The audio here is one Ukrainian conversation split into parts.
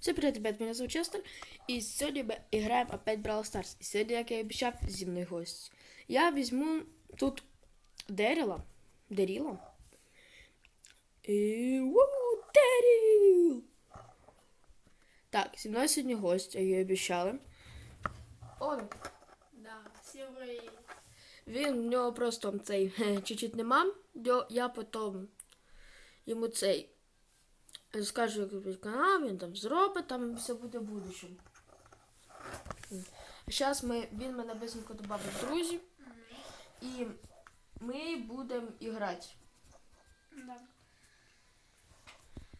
Всем привет, ребят, меня зовут Честер, и сегодня мы играем опять Brawl Stars. И сегодня, как я и обещал, зимний гость. Я возьму тут Дэрила, Дэрила. И... Уу, Дэрил! Так, зі мною сьогодні гость, як я і обіцяла. Он, Да, всем привет. він, в нього просто цей хе, чуть-чуть нема. Йо- Я потім йому цей скажу, як робити канал, він там зробить, там все буде в будущому. Зараз ми, він мене бисенько додав в друзі, і ми будемо грати. Да.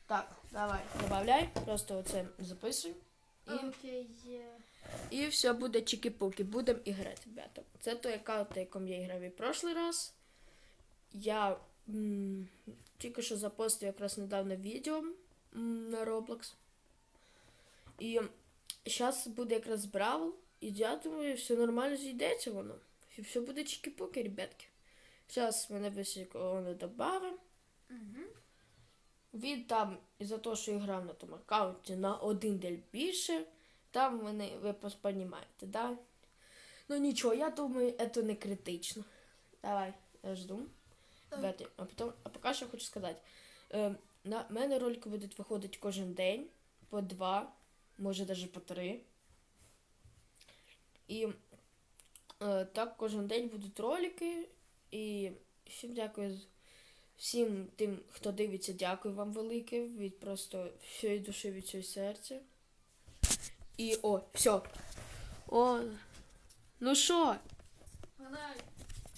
Так, давай, добавляй, просто оце записуй. І, Окей. і все буде чики-пуки, будемо грати, ребята. Це той аккаунт, якому я грав і прошлий раз. Я м, тільки що запостив якраз недавно відео на Roblox. І зараз буде якраз Бравл. І я думаю, все нормально зійдеться воно. І все буде чики-пуки, ребятки. Зараз мене висіконо додавимо. Мгм. Він там, із-за того, що я грав на тому аккаунті на один день більше, там вони, ви розумієте, да? Ну нічого, я думаю, це не критично. Давай, я жду. Ребята, а, потім, а поки що хочу сказати. Е, на мене ролики будуть виходити кожен день, по два, може навіть по три. І е, так кожен день будуть ролики. І всім дякую всім тим, хто дивиться, дякую вам велике. Від просто всієї душі, від всього серця. І о, все. О. Ну що?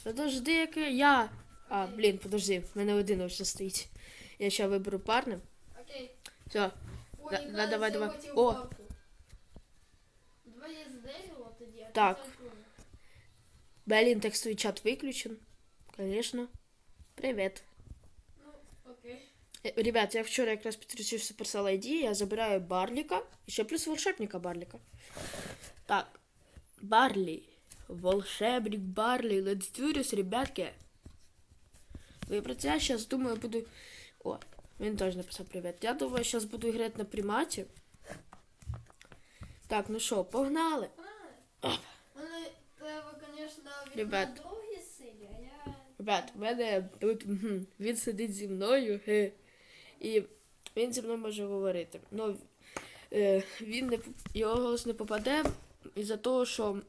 Подожди, яке я. А, блін, подожди, в мене один вже стоїть. Я ще виберу парня. Окей. Все. Ой, Да- не да, надо давай, давай. сделать О. уборку. Давай я сдерила тоді, а Так. ти церкву. Блін, текстовий чат виключен. Конечно. Привіт. Ну, окей. Е, Ребят, я вчора якраз підключив Supercell ID, я забираю Барліка, і ще плюс волшебника Барліка. Так. Барлі. Волшебник Барлі. Let's do this, ребятки. Вибрати я зараз думаю, буду. О, він теж написав привіт. Я думаю, зараз буду грати на приматі. Так, ну що, погнали. Погнали. Мене треба, від Ребят. силі, а я... Ребят, в мене тут мгм, він сидить зі мною, ге, і він зі мною може говорити. Ну, е, він не, п- його голос не попаде із-за того, що в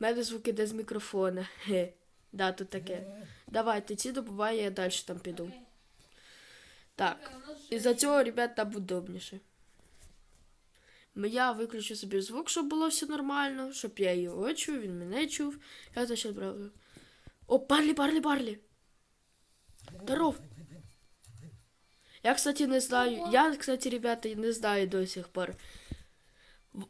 мене звук іде з мікрофона. Ге. Да, тут таке. Давайте, ці добуває, я далі там піду. Окей. Так. Нас Із-за цього, ребят, там удобніше. Я виключу собі звук, щоб було все нормально, щоб я його чув, він мене чув. Я це брав. О, Барлі, Барлі, Барлі! Здоров! Я, кстати, не знаю. Я, кстати, ребята, не знаю до сих пор.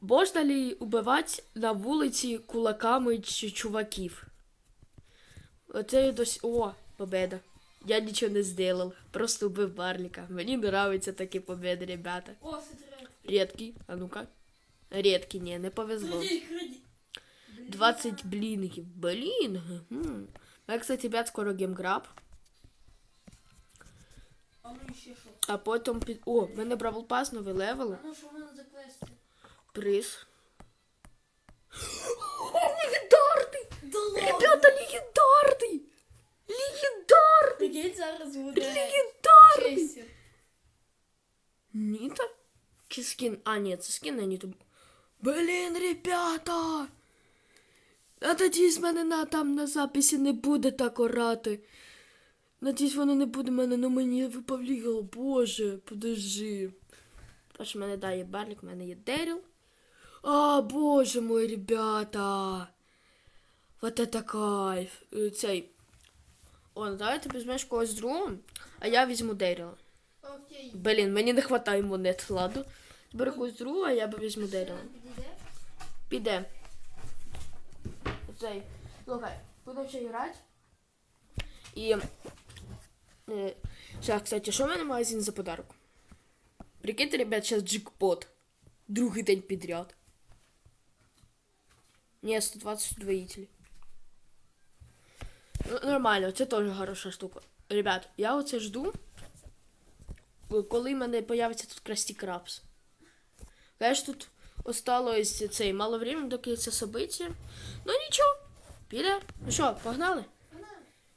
Можна ли убивати на вулиці кулаками чуваків? Оце досі. О, победа. Я нічого не зробив. Просто убив Барліка. Мені нравятся такі победи, ребята. О. Редкий. А ну-ка. Редкий, не, не повезло. Кредит, кредит. 20 блінгів. Блін. Хм. Я, кстати, ребят, скоро геймграб. А потім під. О, в мене Бравл Пас, новий левел. А ну що в мене за квести? Приз. Легендарний! Да! Ребята, легендарний! Легендарний! Прикинь, зараз буде Легендарний! Чесі. Ніта? Чи скін? А, ні, це скін на Ніту. Блін, ребята! Надіюсь, мене на, там на записі не буде так орати. Надіюсь, воно не буде мене, ну мені виповлігало. Боже, подожди. В мене дає Барлік, в мене є Деріл. А, боже мой, ребята. Вот это кайф. Цей. О, давай ти візьмеш когось другого, а я візьму Деріла. Окей. Блін, мені не вистачає монет, ладно. Бери когось другого, а я би візьму дерево. Підійде? Піде. Цей. Слухай, будемо ще грати. І. Е, кстати, що в мене магазин за подарок? Прикиньте, ребят, зараз джекпот. Другий день підряд. Ні, 120 удвоителей. Нормально, це теж хороша штука. Ребят, я оце жду. коли в мене появиться тут Красті Крабс. Конечно, тут осталось цей мало времени до кінця события. Ну нічого. Піде. Ну що, погнали?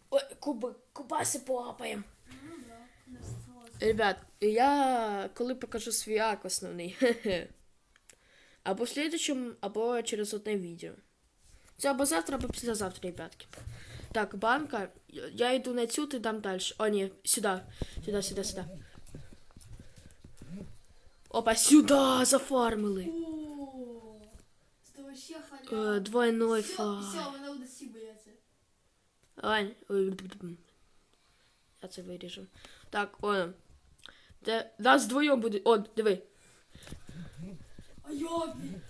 Ой, куби, кубаси полапаємо. Ну. Ребят, я коли покажу свій ак основний. Або в слідчому, або через одне відео. Це або завтра, або післязавтра, ребятки. Так, банка. Я йду на цю, ти дам далі. О, ні, сюди. Сюди, сюди, сюди. Опа, сюди зафармили. О, Це вообще халява. Е, Двойной Все, фа. все, мене буде всі бояться. Ань, ой, б-б-б. Я це виріжу. Так, он. Де нас двоєм буде. О, диви. А як? він?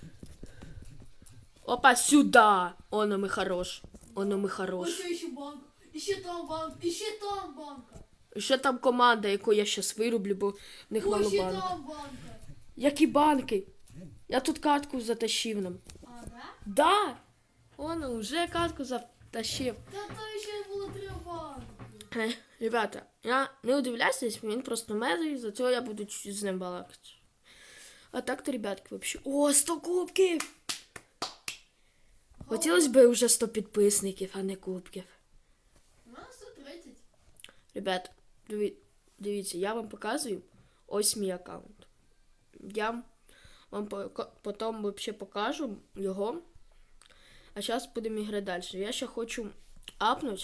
Опа, сюда. Оно ми хорош. Оно ми хорош. Ось ще банк. І ще там банк. І ще там банка. Ще там команда, яку я щас вирублю, бо в них Ось мало ще банк. там банка. Які банки? Я тут катку затащив нам. А, да? Да! Оно вже катку затащив. Та там ще було три банки. Е, Ребята, я не удивляйтесь, він просто мезий, за цього я буду чуть з ним балакати. А так-то, ребятки, вообще. О, 100 кубків! Хотілося б вже 100 підписників, а не кубків. У мене 130. Ребят, диві- дивіться, я вам показую ось мій аккаунт. Я вам пока- потім вообще покажу його. А зараз будемо іграти далі. Я ще хочу апнути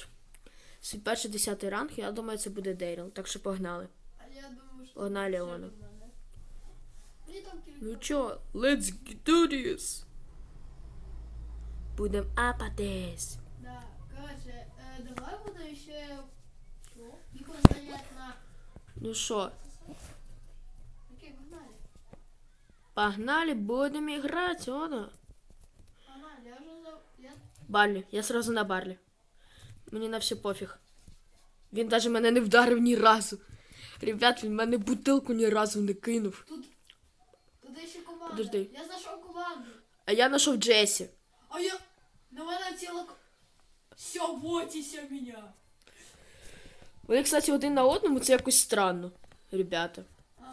свій перший 10 ранг. Я думаю, це буде Дейрел. Так що погнали. А я думаю, що... Погнали, кілька. Ну чо, let's do this. Будем апатись. Да, короче, е, давай буде ще... Вікон стоять на... Ну що, Окей, погнали. погнали, будемо грати, оно. Погнали, я вже за... Я... Барлі, я сразу на Барлі. Мені на все пофіг. Він навіть мене не вдарив ні разу. Ребят, він мене бутилку ні разу не кинув. Тут... Тут ще команда. Подожди. Я знайшов команду. А я знайшов Джесі. А я... На мене ціла... ко- Все, бойтеся мене. Вони, кстати, один на одному це якось странно, ребята.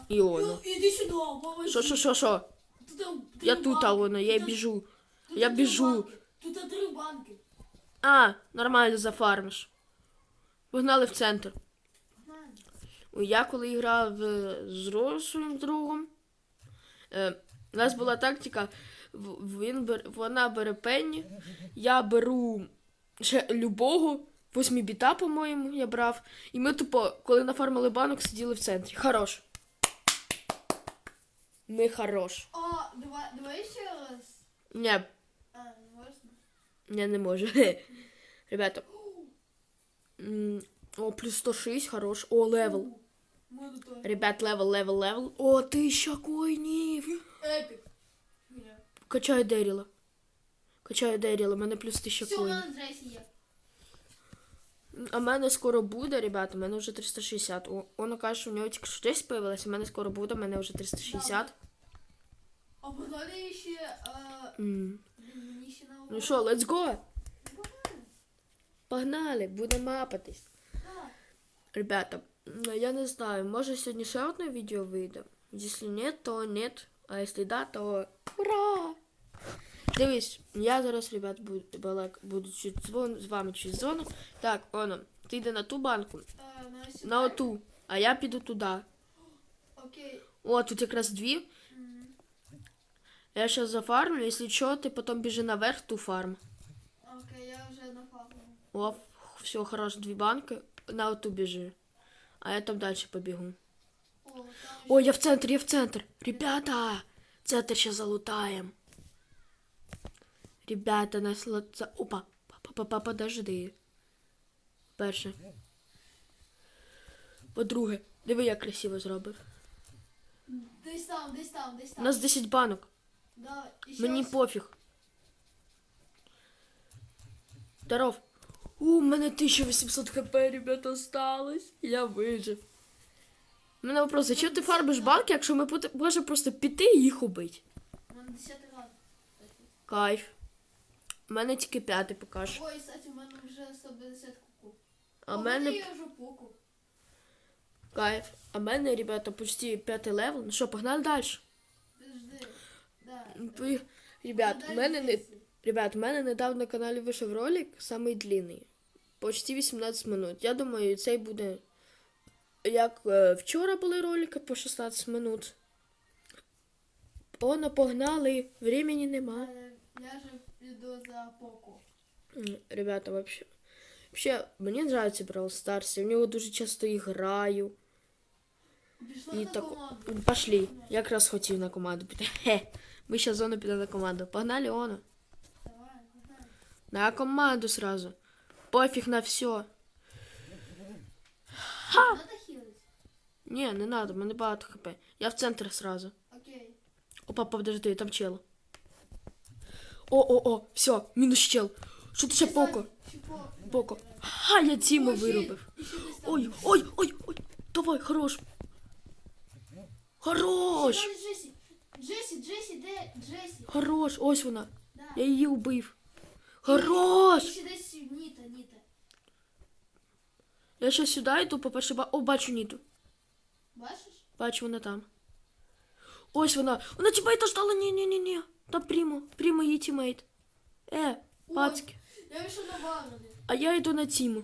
І Оно. і- Іди сюди, мама. Що, що, що, що? Тут там Я три тут, банки. а воно, я Тут- біжу. тут Я три біжу. банки. Тут три банки. А, нормально зафармиш. Погнали в центр. Я коли грав е, з Ро- своїм другом, е, у нас була тактика, він бер, вона бере пенні, я беру ще любого, восьмі біта, по-моєму, я брав. І ми тупо, коли нафармили банок, сиділи в центрі. Хорош. Не хорош. А, давай, давай ще раз. Ні, А, можна. я не можу. Ребята. О, плюс 106, хорош. О, левел. Ребят, левел, левел, левел. О, тисяча коїнів. Епік. Ні. Качаю Деріла. Качаю Деріла, у мене плюс 1000 Все, у коїнів. мене є. А в мене скоро буде, ребята, у мене вже 360. О, воно каже, що у нього тільки що десь появилося, у мене скоро буде, у мене вже 360. А погнали ще... е, М. блін, Мені ще на Ну що, let's go. Погнали. Будемо мапатись. Ребята, я не знаю, може сьогодні ще одне відео вийде. Якщо нет, то нет. А якщо да, то ура! Дивись, я зараз, ребят, буду, балак, буду чуть дзвон, з вами чуть дзвону. Так, оно, ти йди на ту банку, Е, на сюди. на оту, а я піду туди. Окей. О, тут якраз дві. Мгм. Я сейчас зафармлю, если что, ты потом бежи наверх, ту фарм. Окей, я вже на фарму. О, все, хорош, дві банки, на оту біжи. А я там дальше побегу. О, О, я в центр, я в центр. Ребята, центр сейчас залутаем. Ребята, нас лоца... Опа, папа, подожди. Перше. По-друге, диви, як красиво зробив. Десь там, десь там, десь У там. нас 10 банок. Да, і ще Мені ось- пофіг. Здоров. У мене 1800 хп, ребята, осталось. Я вижив. У мене вопрос, зачем ти фарбиш банки, якщо ми пот- можемо просто піти і їх убити? У мене 10 ран. Кайф. У мене тільки п'ятий покаж. Ой, кстати, у мене вже 150 куку. А в мене я вже поку. кайф. А в мене, ребята, почти п'ятий левел. Ну що, погнали далі. Подожди. Да. Ребят, в мене не Ребят, у мене недавно на каналі вийшов ролик, самий длинний. Почти 18 минут. Я думаю, цей буде. Як е, вчора були ролики по 16 минут. Оно погнали, времени нема. Е, Я же піду за. Ребята, вообще. Вообще, мені нравится Brawl Stars, я в нього дуже часто і граю. Пішла І на так... команду. Пошли. Я якраз хотів на команду піти. Хе. Ми ще зону підемо на команду. Погнали, Оно. Давай, давай. На команду сразу. Пофіг на все. Надо хілити? Ні, не надо, мене багато хп. Я в центр сразу. Окей. Опа, подожди, там чел. О-о-о, все, мінус чел. Що ти ще поко? Поко? Ха, я Тіму Ой, виробив. Ой, ой, ой, ой. Давай, хорош. Хорош. Джесі. Джесі, де Джесі? Хорош, ось вона. Я її убив. Хорош. ще десь Ніта, Ніта. Я ще сюди йду, по-перше, ба... О, бачу Ніту. Бачиш? Бачу, вона там. Ось вона. Вона тімейта ждала. Ні-ні-ні-ні. Там Прімо. Прімо її тімейт. Е, Ой. пацки. Я вийшов на вагони. А я йду на Тіму.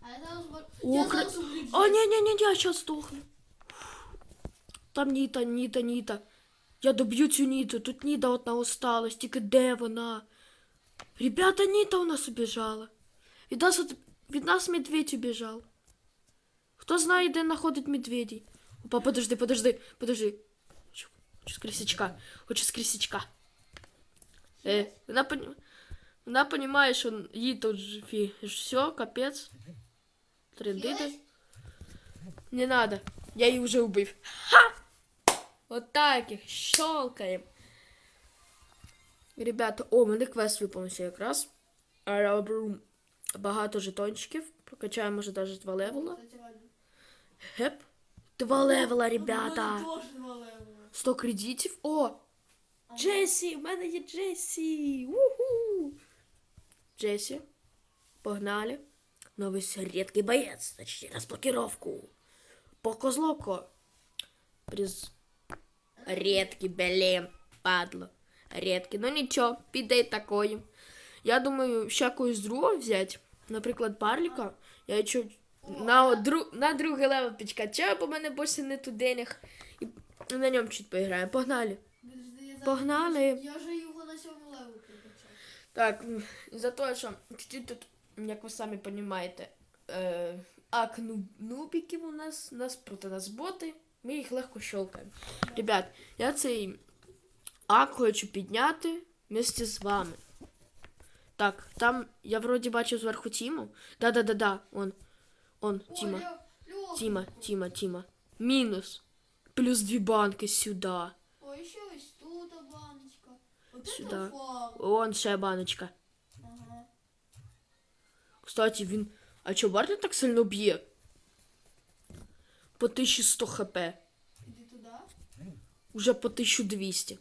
А я зараз бачу. О, Я кра- зараз уб'ю Джесі. А, ні-ні-ні, я зараз здохну. Там Ніта, Ніта, Ніта. Я доб'ю цю Ніту. Тут Ніта одна осталась. Тільки де вона? Ребята, Ніта у нас убіжала. Від нас, от- від нас медведь убіжав. Хто знає, де знаходить медведей? Опа, подожди, подожди, подожди. Хочу, з крісячка. Хочу з крісячка. Е, вона, пон... вона понімає, що їй тут фі... Все, капець. Трендити. Не надо. Я її вже убив. Ха! Вот так їх щелкаємо. Ребята, о, мене квест виповнився якраз. А я багато жетончиків. Прокачаємо може навіть два левела. Геп. Два левела, ребята. два левела. 100 кредитів. О! Джесі! У мене є Джесі! Уху! Джесі. Погнали. Новый редкий боец. Значит, разблокировку. Поко злоко. Приз... Редкий, блін, падло. Редкий. Ну нічого, піде й такої. Я думаю, ще якусь другу взяти. Наприклад, Барліка. Я чуть на, дру... на другий левел підкачаю, бо в мене більше не тут денег. І на ньому чуть поіграю. Погнали. Погнали. Я вже його на сьомий левел прикачав. Так, за те, що чуть-чуть тут, як ви самі розумієте, е, ак ну- нубіків у нас, у нас проти нас боти, ми їх легко щелкаємо. Ребят, я цей ак хочу підняти вместе з вами. Так, там я вроді бачу зверху Тіму. Да-да-да-да, он. Он, Тіма. Тіма, Тіма, Тіма. Мінус. Плюс дві банки сюди. Ой, ще ось тут баночка. От Сюда. это фау. Вон ще баночка. Ага. Кстати, він. А чого Барти так сильно б'є? По 1100 хп. Іди туди. Уже по 1200.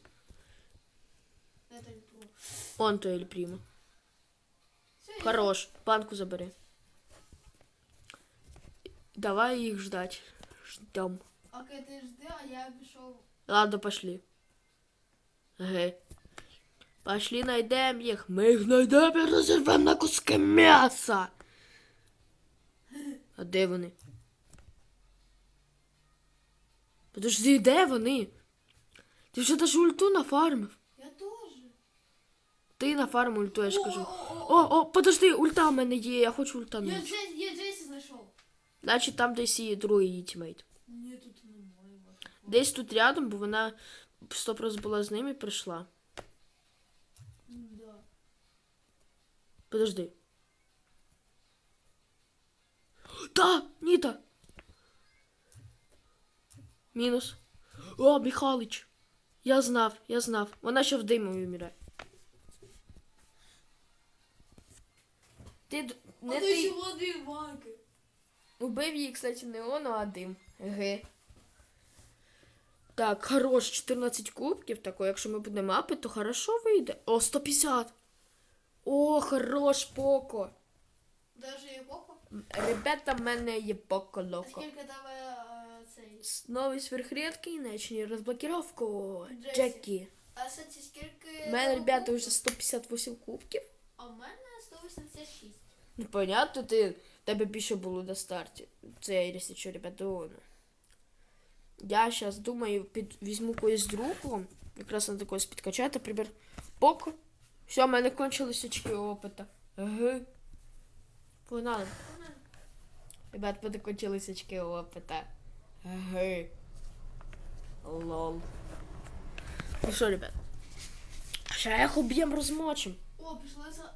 Это не то. Он то Ель Прімо. Все, я- Хорош. Банку забери. Давай їх ждать. Ждем. Окей, ти жди, а я пішов. Ладно, пошли. Ага. Пошли найдем їх. Ми їх найдемо і розірвемо на куски м'яса. А де вони? Подожди, де вони? Ти вже даже ульту нафармив. Я теж. Ти нафармив ульту, я ж О, кажу. о, о, подожди, ульта в мене є, я хочу Я ультанути. Я Джесі знайшов. Значить там десь і другий тімейт. Ні, тут немає. вашого. Десь тут рядом, бо вона 100% була з ними і прийшла. Да. Подожди. Да, Ніта. Мінус. О, Михалич. Я знав, я знав. Вона ще в диму вмирає. Ти не ти. води банки. Убив її, кстати, не он, а дим. Еге. Так, хорош, 14 кубків. Тако, якщо ми будемо мапи, то хорошо вийде. О, 150. О, хорош, поко. Даже є коко. Ребята, в мене є поко А локо. скільки тебе е, цей. Новий сверхредкий, начни розблокировку. Джесі. Джекі. А кстати, скільки... У мене, ребята, вже 158 кубків. А в мене 186. Ну, понятно, ти, тебе більше було на старті. Це, якщо що, ребята, воно. Я зараз думаю, під, візьму когось другого, якраз на такось підкачати, наприклад, Поко. Все, в мене кончились очки опита. Ага. Погнали. Ребят, мене кончились очки опита. Ага. Лол. Ну що, ребят? Ще їх об'єм розмочим. О, пішла за...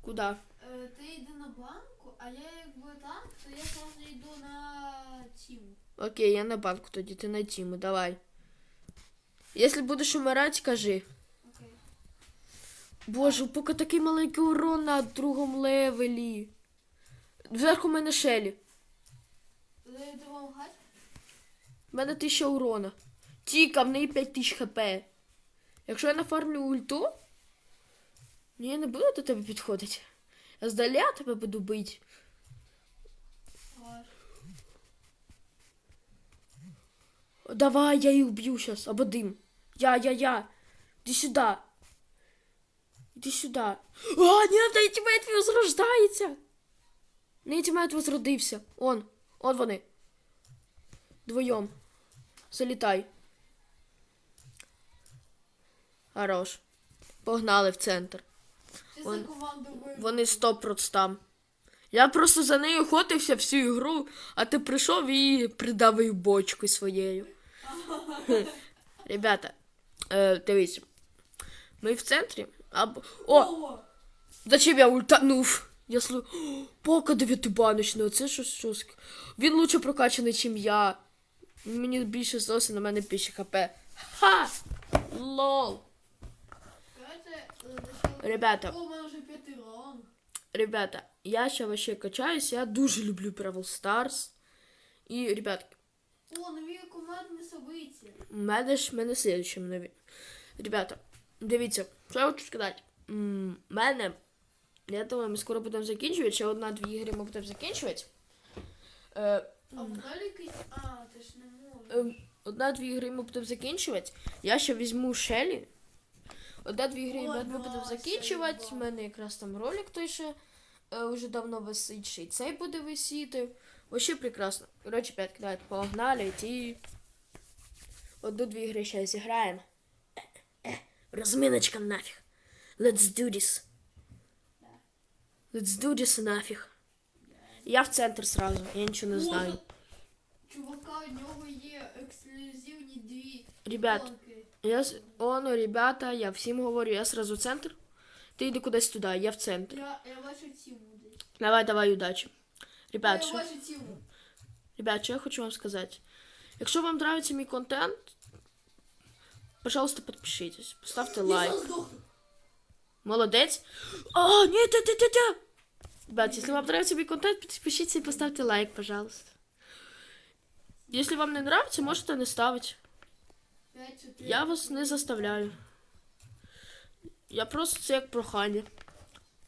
Куда? Е, ти йди на банку, а я якби так, то я завжди йду на тіму. Окей, я на банку тоді, ти на тіму, давай. Якщо будеш умирати, кажи. Окей. Боже, у поки такий маленький урон на другому левелі. Зверху в мене шелі. У мене 1000 урона. Тіка, в неї 5000 хп. Якщо я нафармлю ульту, я не буду до тебе підходити. Я здаля тебе буду бити. Давай, я їх вб'ю зараз, або дим. Я, я, я. Іди сюди. Іди сюди. А, ні, та тімейт возрождається. Не тімейт возродився. Он, он вони. Двоєм. Залітай. Хорош. Погнали в центр. Вон-. Вони стоп там. Я просто за нею охотився всю ігру, а ти прийшов і придавив бочку своєю. Ребята, е, дивіться. Ми в центрі. Або... О! О! Зачем я ультанув? Я слу... О, Пока дев'ятибаночного, це щось жорстке. Він лучше прокачаний, ніж я. Мені більше зовсім на мене більше хп. Ха! Лол. Е, Ребята. Ребята, я ще вообще качаюсь, я дуже люблю Brawl Stars. І, ребятки, О, нові командні события. у мене слідчим нові. Ребята, дивіться, що я хочу сказати. М, мене, я думаю, ми скоро будемо закінчувати, ще одна-дві ігри ми будемо закінчувати. Е, А вдалі якийсь... А, ти ж не можеш. е, одна-дві ігри ми будемо закінчувати. Я ще візьму Шелі. Одна-дві ігри Ой, ми будемо закінчувати. У мене якраз там ролик той ще е, вже давно висить, ще й цей буде висіти. Вообще прекрасно. Коротше, п'ятки, давайте погнали, ті. Одну-дві ігри ще зіграємо. Розминочка нафіг. Let's do this. Let's do this нафіг. Я в центр сразу, я нічого не знаю. Чувака, у нього є ексклюзивні дві Ребят. Я с- О, ну, ребята, я всім говорю, я сразу в центр. Ти йди кудись туди, я в центр. Я, я бачу тіму. Давай, давай, удачі. Ребят, я що, бачу тіму. ребят, що я хочу вам сказати. Якщо вам нравится мій контент, пожалуйста, підпишитесь, поставте лайк. Я здохну. Молодець. О, ні, ти, ти, ти, ти. Ребят, если вам нравится мой контент, подпишитесь и поставьте лайк, пожалуйста. Если вам не нравится, можете не ставить. Я вас не заставляю. Я просто це як прохання.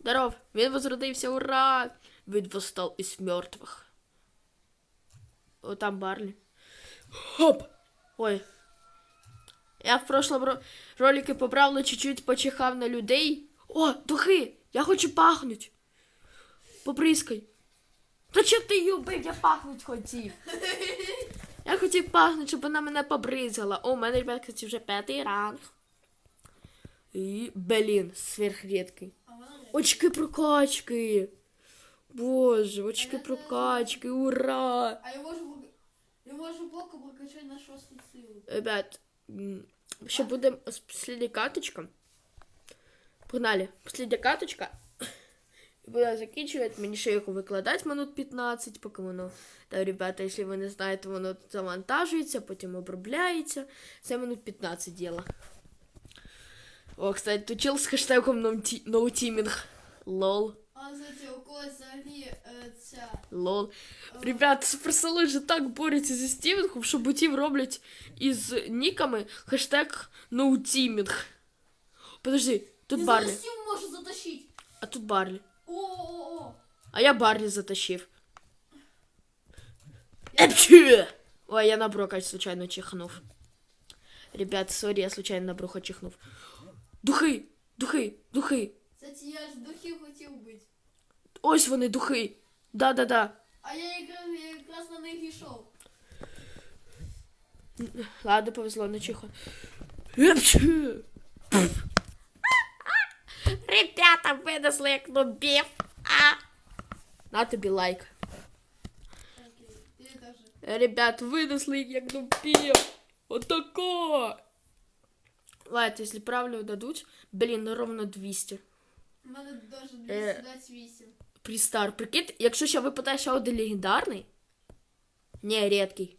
Здоров, він возродився, ура! Він восстав із мертвих. О, там Барлі. Хоп! Ой. Я в прошлом ро- ролике поправила чуть-чуть почихав на людей. О, духи! Я хочу пахнуть. Поприскай. Та чого ти її вбив? Я пахнуть хотів. Я хотів пахнути, щоб вона мене побризгала. О, у мене, ребят, кстати, вже п'ятий ранг. І, блін, сверхрідкий. Очки прокачки. Боже, очки прокачки, ура! А я можу... Я можу блоку прокачати на шосту силу. Ребят, ще буде последня каточка. Погнали. Последня каточка. І Буду закінчувати, мені ще його викладати минут 15, поки воно. Та, ребята, якщо ви не знаєте, воно завантажується, потім обробляється. Це минут 15 діло. О, кстати, тут чел з хештегом «ноуті- ноутімінг. Лол. А, знаєте, у когось взагалі е, ця... Лол. Ребят, суперсели же так борються зі стімінгом, що ботів роблять із ніками хештег ноутімінг. Подожди, тут Я Барлі. зараз тіму можу затащити. А тут Барлі. О-о-о. А я Барлі затащив. Епчі! Ой, я на Брока случайно чихнув. Ребят, сорі, я случайно на Брока чихнув. Духи! Духи! Духи! Кстати, я ж духів хотів бити. Ось вони, духи! Да-да-да. А я якраз, я якраз на них йшов. Ладно, повезло, не чихо. Епчі! Ребята, винесли як нубів. А! На тобі лайк. Окей, ти теж. Ребят, вынесли их як нубів. Отако. Ладно, если правильно дадуть, блін, ну ровно 200. У мене теж Е. 228. Пристар, прикинь, якщо ще випадає ще один легендарний. Не, редкий.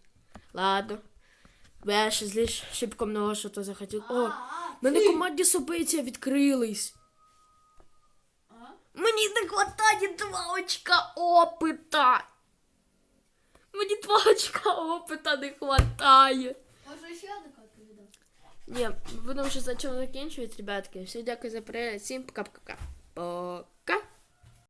Ладно. Бо ще зліш шибком много що то захотів. О, в мене командні собиття відкрились. Мені не хватає два очка опита. Мені два очка опита не хватає. Може ще одну карту віддам? Ні, будемо вже за чим закінчувати, ребятки. Всім дякую за перегляд. Всім пока-пока. Пока.